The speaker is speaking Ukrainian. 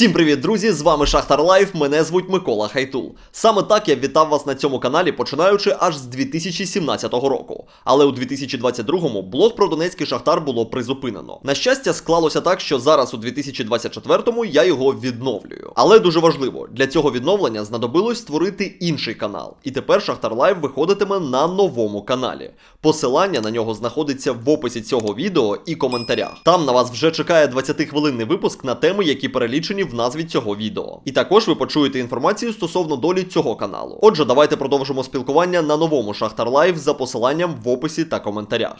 Всім привіт, друзі! З вами Шахтар Лайф. Мене звуть Микола Хайтул. Саме так я вітав вас на цьому каналі, починаючи аж з 2017 року. Але у 2022-му блог про Донецький Шахтар було призупинено. На щастя, склалося так, що зараз у 2024-му я його відновлюю. Але дуже важливо, для цього відновлення знадобилось створити інший канал. І тепер Шахтар Лайф виходитиме на новому каналі. Посилання на нього знаходиться в описі цього відео і коментарях. Там на вас вже чекає 20-хвилинний випуск на теми, які перелічені в назві цього відео. І також ви почуєте інформацію стосовно долі цього каналу. Отже, давайте продовжимо спілкування на новому Шахтар Лайв за посиланням в описі та коментарях.